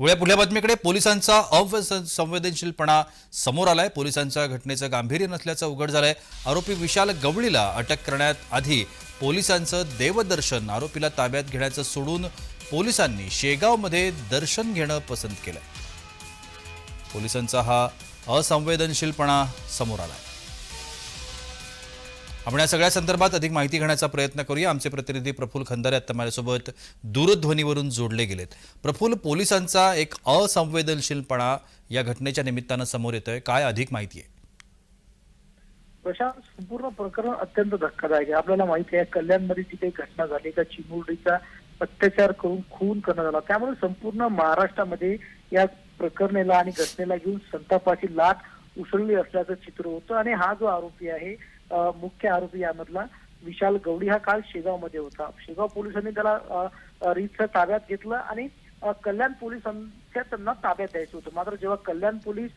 पुढे पुढल्या बातमीकडे पोलिसांचा असंवेदनशीलपणा समोर आलाय. पोलिसांच्या घटनेचं गांभीर्य नसल्याचं उघड झालंय. आरोपी विशाल गवळीला अटक करण्यात आधी पोलिसांचं देवदर्शन आरोपीला ताब्यात घेण्याचं सोडून पोलिसांनी शेगावमध्ये दर्शन घेणं पसंत केलं पोलिसांचा हा असंवेदनशीलपणा समोर आलाय. आपण या सगळ्या संदर्भात अधिक माहिती घेण्याचा प्रयत्न करूया. आमचे प्रतिनिधी प्रफुल्ल खंदारे आता माझ्यासोबत दूरध्वनीवरून जोडले गेलेत. प्रफुल्ल पोलिसांचा एक असंवेदनशीलपणा या घटनेच्या निमित्तानं समोर येतोय. काय अधिक माहिती आहे? प्रशांत संपूर्ण प्रकरण अत्यंत धक्कादायक आहे. आपल्याला माहिती आहे कल्याणमध्ये जी काही घटना झाली का चिमुरडीचा अत्याचार करून खून करण्यात आला. त्यामुळे संपूर्ण महाराष्ट्रामध्ये या प्रकरणेला आणि घटनेला घेऊन संतापाची लाट उसळली असल्याचं चित्र होतं. आणि हा जो आरोपी आहे मुख्य आरोपी यामधला विशाल गवडी हा काल शेगावमध्ये होता. शेगाव पोलिसांनी त्याला रीतसर ताब्यात घेतलं आणि कल्याण पोलिसांच्या त्यांना ताब्यात द्यायचं होतं. मात्र जेव्हा कल्याण पोलीस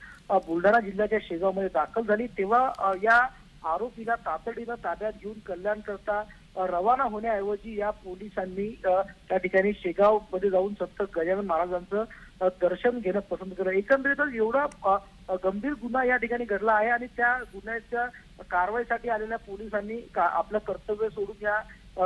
बुलढाणा जिल्ह्याच्या शेगावमध्ये दाखल झाली तेव्हा या आरोपीला तातडीनं ताब्यात घेऊन कल्याण करता रवाना होण्याऐवजी या पोलिसांनी त्या ठिकाणी शेगावमध्ये जाऊन संत गजानन महाराजांचं दर्शन घेणं पसंत केलं. एकंदरीतच एवढा गंभीर गुन्हा या ठिकाणी घडला आहे आणि त्या गुन्ह्याच्या कारवाईसाठी आलेल्या पोलिसांनी का- आपलं कर्तव्य सोडून या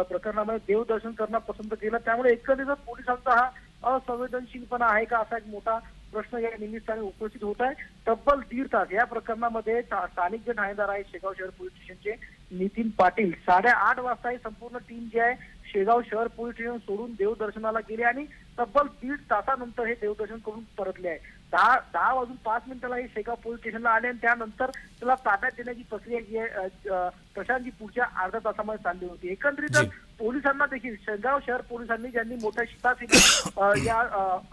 प्रकरणामध्ये देवदर्शन करणं पसंत केलं. त्यामुळे एकंदरीतच पोलिसांचा हा असंवेदनशीलपणा आहे का असा एक मोठा प्रश्न या निमित्ताने उपस्थित होत आहे. तब्बल दीड तास या प्रकरणामध्ये स्थानिक जे ठाणेदार आहे शेगाव शहर पोलीस स्टेशनचे नितीन पाटील साडेआठ वाजता ही संपूर्ण टीम जी आहे शेगाव शहर पोलीस स्टेशन सोडून देवदर्शनाला गेले आणि तब्बल दीड तासानंतर हे देवदर्शन करून परतले आहे. दहा दहा वाजून पाच मिनिटाला हे शेगाव पोलीस स्टेशनला आले आणि त्यानंतर त्याला ताब्यात देण्याची प्रक्रिया जी प्रशांतजी पुढच्या अर्ध्या तासामध्ये चालली होती. एकंदरीतच जी. पोलिसांना देखील शेगाव शहर पोलिसांनी ज्यांनी मोठ्या शिताफिती अ, या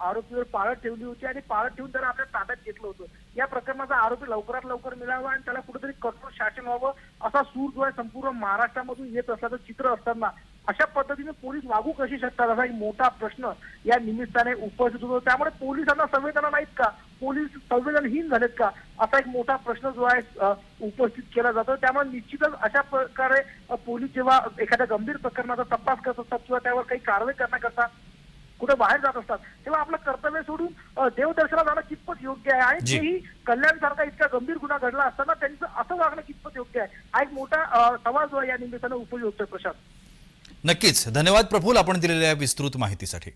आरोपीवर पाळत ठेवली होती आणि पाळत ठेवून त्याला आपल्या ताब्यात घेतलं होतं. या प्रकरणाचा आरोपी लवकरात लवकर मिळावा आणि त्याला कुठेतरी कठोर शासन व्हावं असा सूर जो आहे संपूर्ण महाराष्ट्रामधून येत असल्याचं चित्र असताना अशा पद्धतीने पोलीस वागू कशी शकतात असा एक मोठा प्रश्न या निमित्ताने उपस्थित होतो. त्यामुळे पोलिसांना संवेदना नाहीत का? पोलीस संवेदनहीन झालेत का? असा एक मोठा प्रश्न जो आहे उपस्थित केला जातो. त्यामुळे निश्चितच अशा प्रकारे पोलीस जेव्हा एखाद्या गंभीर प्रकरणाचा तपास करत असतात किंवा त्यावर काही कारवाई करण्याकरता कुठे बाहेर जात असतात तेव्हा आपलं कर्तव्य सोडून अ, देवदर्शनाला जाणं कितपत योग्य आहे? आणि. तेही कल्याण सारखा इतका गंभीर गुन्हा घडला असताना त्यांचं असं वागणं कितपत योग्य आहे? हा एक मोठा सवाल जो आहे या निमित्तानं उपयोग होतोय प्रशांत. नक्कीच. धन्यवाद प्रफुल आपण दिलेल्या विस्तृत माहितीसाठी.